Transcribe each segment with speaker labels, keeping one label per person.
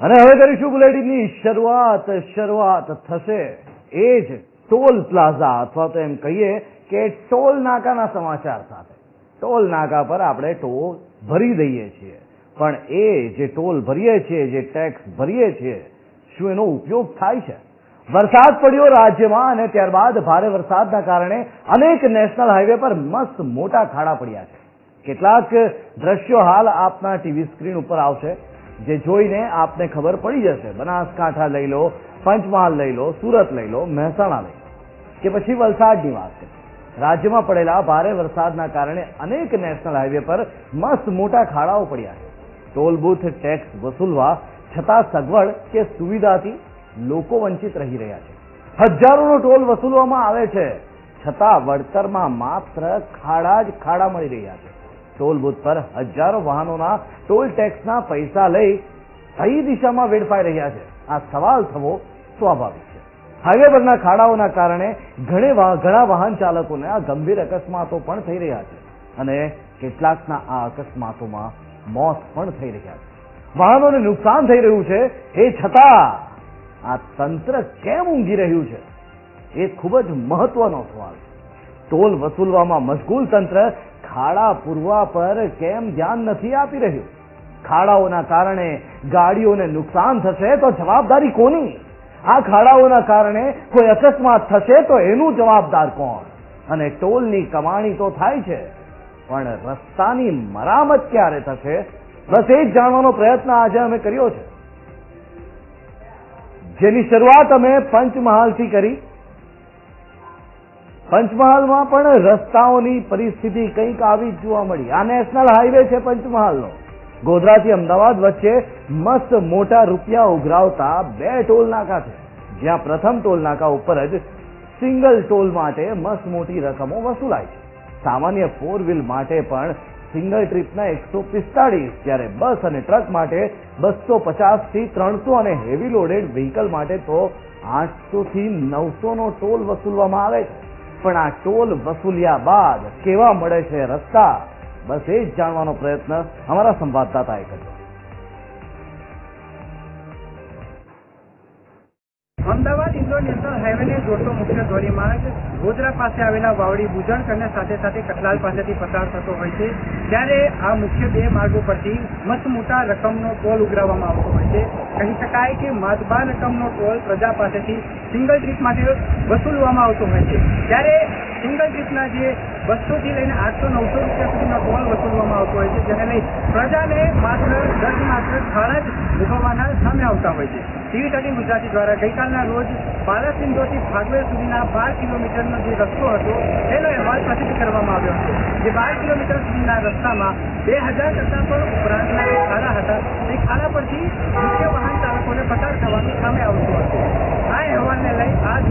Speaker 1: અને હવે કરીશું બુલેટિનની? શરૂઆત શરૂઆત થશે એ જ ટોલ પ્લાઝા, અથવા તો એમ કહીએ કે ટોલ નાકાના સમાચાર સાથે. ટોલ નાકા પર આપણે ટોલ ભરી દઈએ છીએ. પણ એ જે ટોલ ભરીએ છીએ, જે ટેક્સ ભરીએ છીએ, શું એનો ઉપયોગ થાય છે? વરસાદ પડ્યો રાજ્યમાં અને ત્યારબાદ ભારે વરસાદના કારણે અનેક નેશનલ હાઈવે પર મસ્ત મોટા ખાડા પડ્યા છે. કેટલાક દ્રશ્યો હાલ આપના ટીવી સ્ક્રીન ઉપર આવશે. જે જોઈને આપને ખબર પડી જશે. બનાસકાંઠા લઈ લો, પંચમહાલ લઈ લો, સુરત લઈ લો, મહેસાણા લઈ લો, કે પછી વલસાડની વાત કરીએ. રાજ્યમાં પડેલા ભારે વરસાદના કારણે અનેક નેશનલ હાઈવે પર મસ્ત મોટા ખાડાઓ પડ્યા છે. ટોલ બૂથ, ટેક્સ વસૂલવા છતાં સગવડ કે સુવિધાથી લોકો વંચિત રહી રહ્યા છે. હજારોનો ટોલ વસૂલવામાં આવે છે. છતાં વળતરમાં માત્ર ખાડા જ ખાડા મળી રહ્યા છે. ટોલ બુથ પર હજારો વાહનોના ટોલ ટેક્સના પૈસા લઈ સહી દિશામાં વેડફાઈ રહ્યા છે. આ સવાલ થવો સ્વાભાવિક છે. હાઈવે પરના ખાડાઓના કારણે ઘણે વાહન ચાલકોને આ ગંભીર અકસ્માતો પણ થઈ રહ્યા છે અને કેટલાકના આ અકસ્માતોમાં મોત પણ થઈ રહ્યા છે. વાહનોને નુકસાન થઈ રહ્યું છે. એ છતાં આ તંત્ર કેમ ઊંઘી રહ્યું છે? એ ખૂબ જ મહત્વનો સવાલ છે. ટોલ વસૂલવામાં મશગુલ તંત્ર ખાડા પૂરવા પર કેમ ધ્યાન નથી આપી રહ્યું? ખાડાઓના કારણે ગાડીઓને નુકસાન થશે તો જવાબદારી કોની? આ ખાડાઓના કારણે કોઈ અકસ્માત થશે તો એનું જવાબદાર કોણ? અને ટોલની કમાણી તો થાય છે, પણ રસ્તાની મરામત ક્યારે થશે? બસ એ જ જાણવાનો પ્રયત્ન આજે અમે કર્યો છે. જેની શરૂઆત અમે પંચમહાલથી કરી. પંચમહાલમાં પણ રસ્તાઓની પરિસ્થિતિ કંઈક આવી જ જોવા મળી. આ નેશનલ હાઈવે છે પંચમહાલનો. ગોધરાથી અમદાવાદ વચ્ચે મસ્ત મોટા રૂપિયા ઉઘરાવતા બે ટોલ નાકા છે. જ્યાં પ્રથમ ટોલ નાકા ઉપર જ સિંગલ ટોલ માટે મસ્ત મોટી રકમો વસૂલાય છે. સામાન્ય ફોર વ્હીલ માટે પણ સિંગલ ટ્રીપના એકસો પિસ્તાળીસ, જ્યારે બસ અને ટ્રક માટે બસો પચાસથી ત્રણસો અને હેવી લોડેડ વ્હીકલ માટે તો આઠસોથી નવસોનો ટોલ વસૂલવામાં આવે છે. પણ આ ટોલ વસૂલ્યા બાદ કેવા મળે છે રસ્તા? બસ એ જ જાણવાનો પ્રયત્ન અમારા સંવાદદાતાએ કર્યો.
Speaker 2: અમદાવાદ ઇન્દોર નેશનલ હાઈવેને જોડતો મુખ્ય ધોરીમાર્ગ પાસે આવેલા વાવડી બુજણ અને સાથે સાથે કટલાલ પાસેથી પસાર થતો હોય છે. ત્યારે આ મુખ્ય બે માર્ગો પરથી મસ્ત મોટા રકમનો ટોલ ઉઘરાવવામાં આવતો હોય છે. કહી શકાય કે માતબાર રકમનો ટોલ પ્રજા પાસેથી સિંગલ ટ્રીપ માટે વસૂલવામાં આવતો હોય છે. ત્યારે સિંગલ ટ્રીપના જે બસોથી લઈને આઠસો નવસો રૂપિયા સુધીનો ટોલ વસૂલવામાં આવતો હોય છે. જેને લઈ પ્રજાને માત્ર દસ માત્ર ખાડા જ ભોગવવાના સામે આવતા હોય છે. ટીવી થર્ટીન ગુજરાતી દ્વારા ગઈકાલના રોજ બાલાસિંધોથી ફાગવેર સુધીના બાર કિલોમીટરનો જે રસ્તો હતો, તેનો અહેવાલ પ્રસિદ્ધ કરવામાં આવ્યો હતો. જે બાર કિલોમીટર સુધીના રસ્તામાં બે હજાર કરતાં પણ ઉપરાંતના ખાડા હતા, તે ખાડા પરથી મુખ્ય વાહન ચાલકોને પસાર થવાનું સામે આવતું હતું. આ અહેવાલને લઈ આજ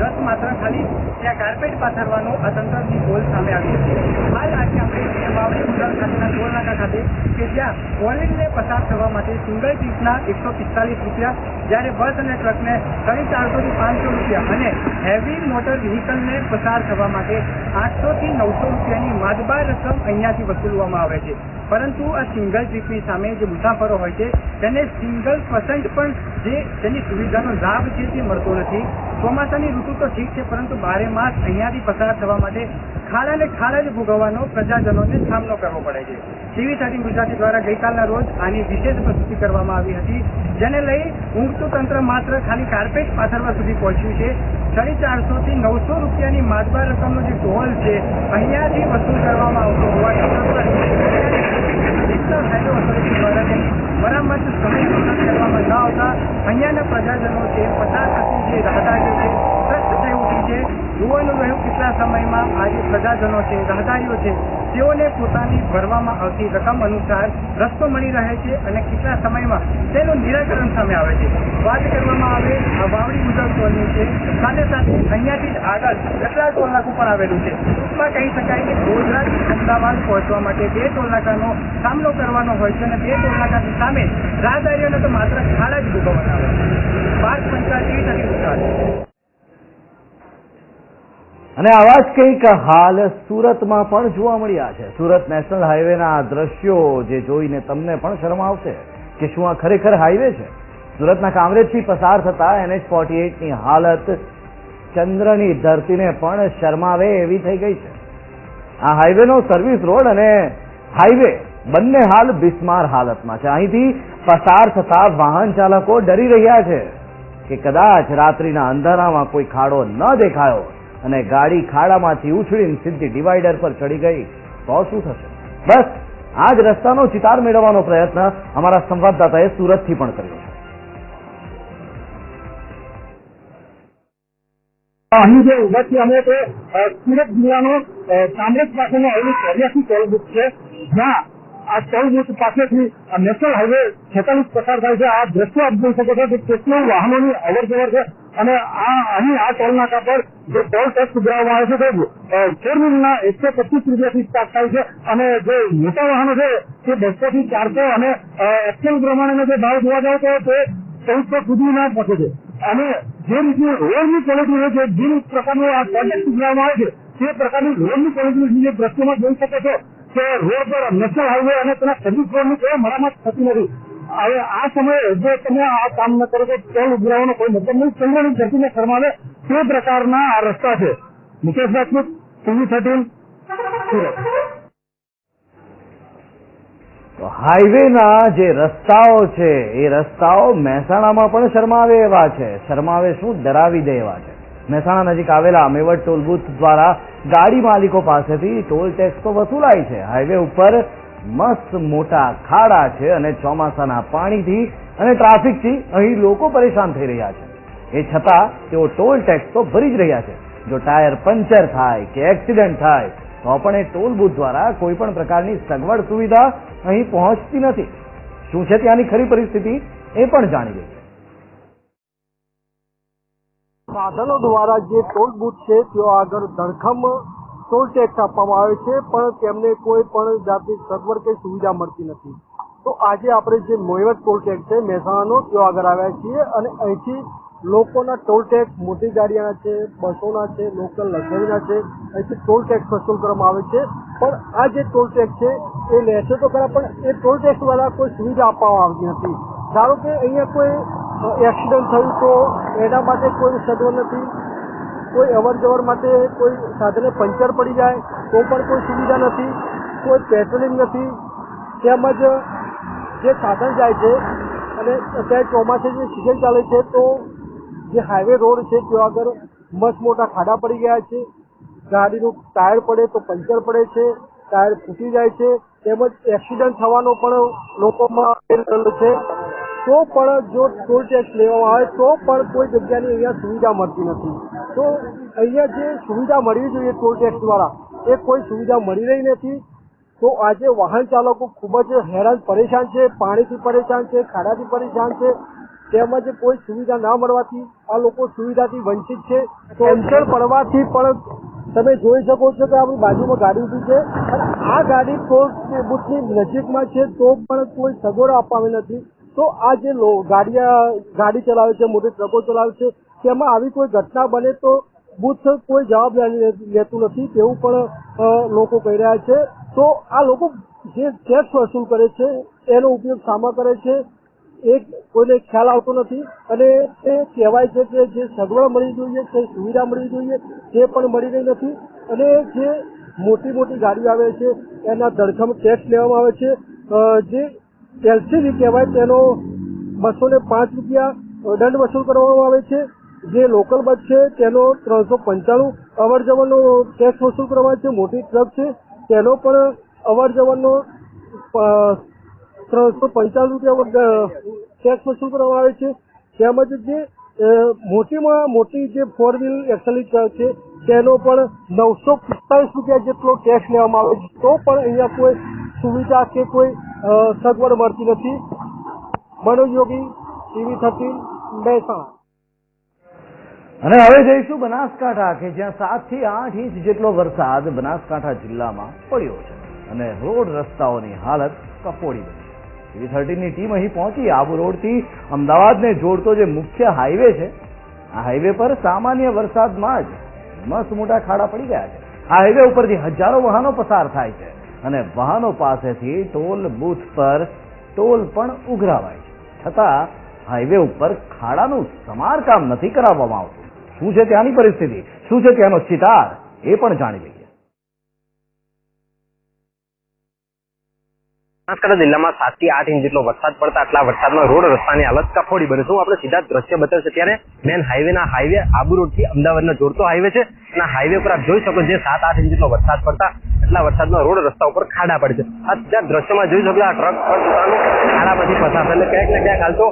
Speaker 2: રોજ માત્ર ખાલી ત્યાં કાર્પેટ પાથરવાનો આ તંત્રની બોલ સામે આવી હતી. હાલ આજે આપણે વાવડી ગુજરાત ખાતેના ટોલ નાકા ખાતે કે જ્યાં કોલિંગને પસાર થવા માટે સિંગલ ટ્રીપના એકસો પિસ્તાલીસ રૂપિયા, જ્યારે બસ અને ટ્રકને સાડી ચારસોથી પાંચસો રૂપિયા અને હેવી મોટર વ્હીકલને પસાર થવા માટે આઠસોથી નવસો રૂપિયાની માદબાર રકમ અહીંયાથી વસૂલવામાં આવે છે. પરંતુ આ સિંગલ ટ્રીપની સામે જે મુસાફરો હોય છે, તેને સિંગલ પસંદ પણ જે તેની સુવિધાનો લાભ છે તે મળતો નથી. ચોમાસાની ઋતુ તો ઠીક છે, પરંતુ બારે માસ અહીંયાથી પસાર થવા માટે ખાડા ને ખાડા જ ભોગવવાનો પ્રજાજનોને સામનો કરવો પડે છે. ટીવી થર્ટીન ગુજરાતી દ્વારા ગઈકાલના રોજ આની વિશેષ પ્રસ્તુતિ કરવામાં આવી હતી, જેને લઈ ઊંઘતું તંત્ર માત્ર ખાલી કાર્પેટ પાથરવા સુધી પહોંચ્યું છે. સાડી ચારસો થી નવસો રૂપિયાની માતબાર રકમનો જે ટોલ છે, અહીંયાથી વસૂલ કરવામાં આવતો હોવાથી வரம்பத்து சுமை சொல்லமாக அஞ்ஞான பிரஜாஜனோ பட்டாக்கத்தின் ரகதாகவே છે. જોવાનું રહ્યું કેટલા સમયમાં આજે પ્રજાજનો છે, રાહદારીઓ છે, તેઓને પોતાની ભરવામાં આવતી રકમ અનુસાર રસ્તો મળી રહે છે અને કેટલા સમયમાં તેનું નિરાકરણ સામે આવે છે. વાત કરવામાં આવે, આ વાવડી મુજબ છે. સાથે સાથે અહીંયાથી જ આગળ કેટલા ટોલ નાકું પણ આવેલું છે. ટૂંકમાં કહી શકાય કે ગોધરા અમદાવાદ પહોંચવા માટે બે ટોલનાકાનો સામનો કરવાનો હોય છે અને બે ટોલનાકાની સામે રાહદારીઓને તો માત્ર ખાડા જ ભોગવવાના આવે છે. પાંચ પંચાયત એવી ગુજરાત.
Speaker 1: અને આવા જ કંઈક હાલ સુરતમાં પણ જોવા મળ્યા છે. સુરત નેશનલ હાઈવેના આ દ્રશ્યો જે જોઈને તમને પણ શરમ આવશે કે શું આ ખરેખર હાઈવે છે? સુરતના કામરેજથી પસાર થતા એનએચ ફોર્ટી ની હાલત ચંદ્રની ધરતીને પણ શરમાવે એવી થઈ ગઈ છે. આ હાઈવેનો સર્વિસ રોડ અને હાઈવે બંને હાલ બિસ્માર હાલતમાં છે. અહીંથી પસાર થતા વાહન ચાલકો ડરી રહ્યા છે કે કદાચ રાત્રિના અંધારામાં કોઈ ખાડો ન દેખાયો. અને ગાડી ખાડામાંથી ઉછળીને સીધી ડિવાઈડર પર ચડી ગઈ. તો શું થશે? બસ આ જ રસ્તાનો ચિતાર મેળવવાનો પ્રયત્ન અમારા સંવાદદાતાએ સુરતથી પણ કર્યો છે.
Speaker 3: અહીં જે ઊભા અમે તે સુરત જિલ્લાનો અ, કામરેજ પાસેનો આવેલું ચોર્યાસી ટોલ છે. જ્યાં આ ટોલ પાસેથી નેશનલ હાઈવે છેતાલીસ પસાર થાય છે. આ દ્રશ્યો આપ જોઈ શકો છો કે કેટલું વાહનોની અવર જવર છે. અને આ અહીં આ ટોલ નાકા જે ટોલ ટેક્સ ઉઘરાવવામાં આવે છે તે ફોર એકસો પચીસ રૂપિયાથી સ્ટાર્ટ થાય છે. અને જે મોટા વાહનો છે, તે બસો થી ચારસો અને એક્સેલ પ્રમાણેનો જે ભાવ જોવા જાવ તો તે ચૌદસો સુધીના પહોંચે છે. અને જે રીતની રોડની ક્વોલિટી હોય છે, જે પ્રકારનું આ પ્રોજેક્ટ ઉઘરાવવામાં આવે છે, તે પ્રકારની રોડની ક્વોલિટી જે દ્રશ્યોમાં જોઈ શકો છો કે રોડ પર નેશનલ હાઈવે અને તેના સર્વિસ રોડની કોઈ મરામત થતી નથી. હવે આ સમયે જો તમે આ કામ ન કરો તો ટોલ ઉઘરાવવાનો કોઈ મતલબ નહીં. ચંદ્રની ધરતીને ફરમાવે તે પ્રકારના આ રસ્તા છે. Mukesh Rajput, TV thirteen. Surat
Speaker 1: હાઈવેના જે રસ્તાઓ છે, એ રસ્તાઓ મહેસાણામાં પણ શરમાવે એવા છે. શરમાવે શું? ડરાવી દે એવા છે. મહેસાણા નજીક આવેલા મેવડ ટોલ બુથ દ્વારા ગાડી માલિકો પાસેથી ટોલ ટેક્સ તો વસૂલાય છે. હાઈવે ઉપર મસ્ત મોટા ખાડા છે અને ચોમાસાના પાણીથી અને ટ્રાફિકથી અહીં લોકો પરેશાન થઈ રહ્યા છે. એ છતાં તેઓ ટોલ ટેક્સ તો ભરી જ રહ્યા છે. જો ટાયર પંચર થાય કે એક્સિડન્ટ થાય, તો પણ એ ટોલ બુથ દ્વારા કોઈ પણ પ્રકારની સગવડ સુવિધા અહીં પહોંચતી નથી. શું છે ત્યાંની ખરી પરિસ્થિતિ એ પણ જાણી લઈએ.
Speaker 3: સાધનો દ્વારા જે ટોલ બૂથ છે, તેઓ આગળ ધડખમ ટોલ ટેક્સ આપવામાં આવે છે, પણ તેમને કોઈ પણ જાતની સગવડ કે સુવિધા મળતી નથી. તો આજે આપણે જે મોયવટ ટોલ ટેક્સ છે, મહેસાણાનો તેઓ આગળ આવ્યા છીએ અને અહીંથી લોકોના ટોલ ટેક્સ મોટી ગાડીઓના છે, બસોના છે, લોકલ લક્ઝરીના છે, અહીંથી ટોલ ટેક્સ વસૂલ કરવામાં આવે છે. પણ આ જે ટોલ ટેક્સ છે, એ લે તો ખરા, પણ એ ટોલ ટેક્સ વાળા કોઈ સુવિધા આપવામાં આવતી નથી. ધારો કે અહીંયા કોઈ એક્સિડન્ટ થયું તો એના માટે કોઈ સગવડ નથી. કોઈ અવર જવર માટે કોઈ સાધને પંચર પડી જાય, તો પણ કોઈ સુવિધા નથી, કોઈ પેટ્રોલિંગ નથી. તેમજ જે સાધન જાય છે, અને અત્યારે ચોમાસે જે સિઝન ચાલે છે, તો જે હાઈવે રોડ છે, ત્યાં આગળ મસ્ત મોટા ખાડા પડી ગયા છે. ગાડીનું ટાયર પડે તો પંચર પડે છે ટાયર ફૂટી જાય છે. તેમજ એક્સિડન્ટ થવાનો પણ લોકોમાં છે. તો પણ જો ટોલ ટેક્સ લેવામાં આવે, તો પણ કોઈ જગ્યાની અહીંયા સુવિધા મળતી નથી. તો અહીંયા જે સુવિધા મળવી જોઈએ ટોલ ટેક્સ દ્વારા, એ કોઈ સુવિધા મળી રહી નથી. તો આજે વાહન ચાલકો ખૂબ જ હેરાન પરેશાન છે, પાણીથી પરેશાન છે, ખાડાથી પરેશાન છે, તેમજ કોઈ સુવિધા ના મળવાથી આ લોકો સુવિધાથી વંચિત છે. તો અંતર પડવાથી પણ તમે જોઈ શકો છો કે આપણી બાજુમાં ગાડી ઊભી છે. અને આ ગાડી ટોલ બુથની નજીકમાં છે, તો પણ કોઈ સગવડ આપવામાં નથી. તો આ જે લો, ગાડીયા, ગાડી ચલાવે છે, મોટી ટ્રકો ચલાવે છે તેમાં આવી કોઈ ઘટના બને તો બુથ કોઈ જવાબદારી લેતું નથી તેવું પણ લોકો કહી રહ્યા છે. તો આ લોકો જે ટેક્સ વસૂલ કરે છે, એનો ઉપયોગ સામા કરે છે, એ કોઈને ખ્યાલ આવતો નથી. અને એ કહેવાય છે કે જે સગવડ મળવી જોઈએ, જે સુવિધા મળવી જોઈએ, તે પણ મળી રહી નથી. અને જે મોટી મોટી ગાડીઓ આવે છે, એના ધડખમ ટેક્સ લેવામાં આવે છે. જે એલસીવી કહેવાય, તેનો બસો ને પાંચ રૂપિયા દંડ વસૂલ કરવામાં આવે છે. જે લોકલ બસ છે, તેનો ત્રણસો પંચાણું અવર જવરનો ટેક્સ વસૂલ કરવામાં છે મોટી ટ્રક છે, તેનો પણ અવર જવરનો ત્રણસો પંચાણું રૂપિયા ટેક્સ વસૂલ કરવામાં આવે છે. તેમજ જે મોટીમાં મોટી જે ફોર વ્હીલ એક્સેલી ટ્રક છે, તેનો પણ નવસો પિસ્તાલીસ રૂપિયા જેટલો ટેક્સ લેવામાં આવે છે. તો પણ અહીંયા કોઈ સુવિધા કે કોઈ સગવડ મળતી નથી. મનોયોગી ટીવી થર્ટીન મહેસાણા.
Speaker 1: અને હવે જઈશું બનાસકાંઠા કે જ્યાં સાતથી આઠ ઇંચ જેટલો વરસાદ બનાસકાંઠા જિલ્લામાં પડ્યો છે. અને રોડ રસ્તાઓની હાલત કફોડી બની ટીવી થર્ટીનની ટીમ અહીં પહોંચી. આબુ રોડથી અમદાવાદને જોડતો જે મુખ્ય હાઈવે છે, આ હાઈવે પર સામાન્ય વરસાદમાં જ મસ્ત મોટા ખાડા પડી ગયા છે. આ હાઈવે ઉપરથી હજારો વાહનો પસાર થાય છે અને વાહનો પાસેથી ટોલ બૂથ પર ટોલ પણ ઉઘરાવાય છે. છતાં હાઈવે ઉપર ખાડાનું સમારકામ નથી કરાવવામાં આવતું. શું છે ત્યાંની પરિસ્થિતિ? શું છે ત્યાંનો સિતાર? એ પણ જાણી લઈએ.
Speaker 4: બનાસકાંઠા જિલ્લામાં સાતથી આઠ ઇંચ જેટલો વરસાદ પડતા આટલા વરસાદમાં રોડ રસ્તાની હાલત કફોડી બને. છે આપણે સીધા દ્રશ્ય બતાવશે ત્યારે મેન હાઈવે ના હાઈવે આબુ રોડથી અમદાવાદનો જોડતો હાઈવે છે. અને હાઈવે પર આપ જોઈ શકો જે સાત આઠ ઇંચ જેટલો વરસાદ પડતા એટલા વરસાદમાં રોડ રસ્તા ઉપર ખાડા પડે છે. આ દ્રશ્યમાં જોઈ શકો આ ટ્રક પર પોતાનું ખાડામાંથી પસાર એટલે ક્યાંક ને ક્યાંક હાલ તો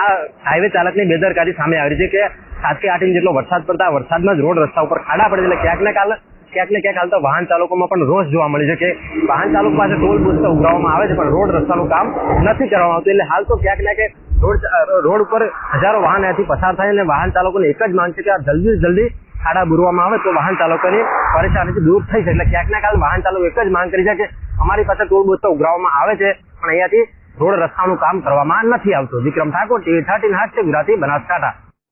Speaker 4: આ હાઈવે ચાલકની બેદરકારી સામે આવી છે કે સાતથી આઠ ઇંચ જેટલો વરસાદ પડતા વરસાદમાં જ રોડ રસ્તા ઉપર ખાડા પડે એટલે ક્યાંક ને કાલ ક્યાંક ને ક્યાંક હાલ તો વાહન ચાલકોમાં પણ રોષ જોવા મળે છે કે વાહન ચાલક પાસે ટોલ બૂથ તો ઉઘરાવવામાં આવે છે, પણ રોડ રસ્તાનું કામ નથી કરવામાં આવતું. એટલે હાલ તો ક્યાંક ને ક્યાંક રોડ રોડ ઉપર હજારો વાહન અહીંથી પસાર થાય અને વાહન ચાલકોને એક જ માંગ છે કે આ જલ્દી જલ્દી ખાડા બુરવામાં આવે તો વાહન ચાલકોની પરેશાનીથી દૂર થઈ જાય એટલે ક્યાંક ના કાલે વાહન ચાલકો એક જ માંગ કરી છે કે અમારી પાસે ટોલ બૂથ તો ઉઘરાવવામાં આવે છે, પણ અહીંયાથી રોડ રસ્તાનું કામ કરવામાં નથી આવતું. વિક્રમ ઠાકોર, ટીવી થર્ટીન છે ગુજરાતી, બનાસકાંઠા.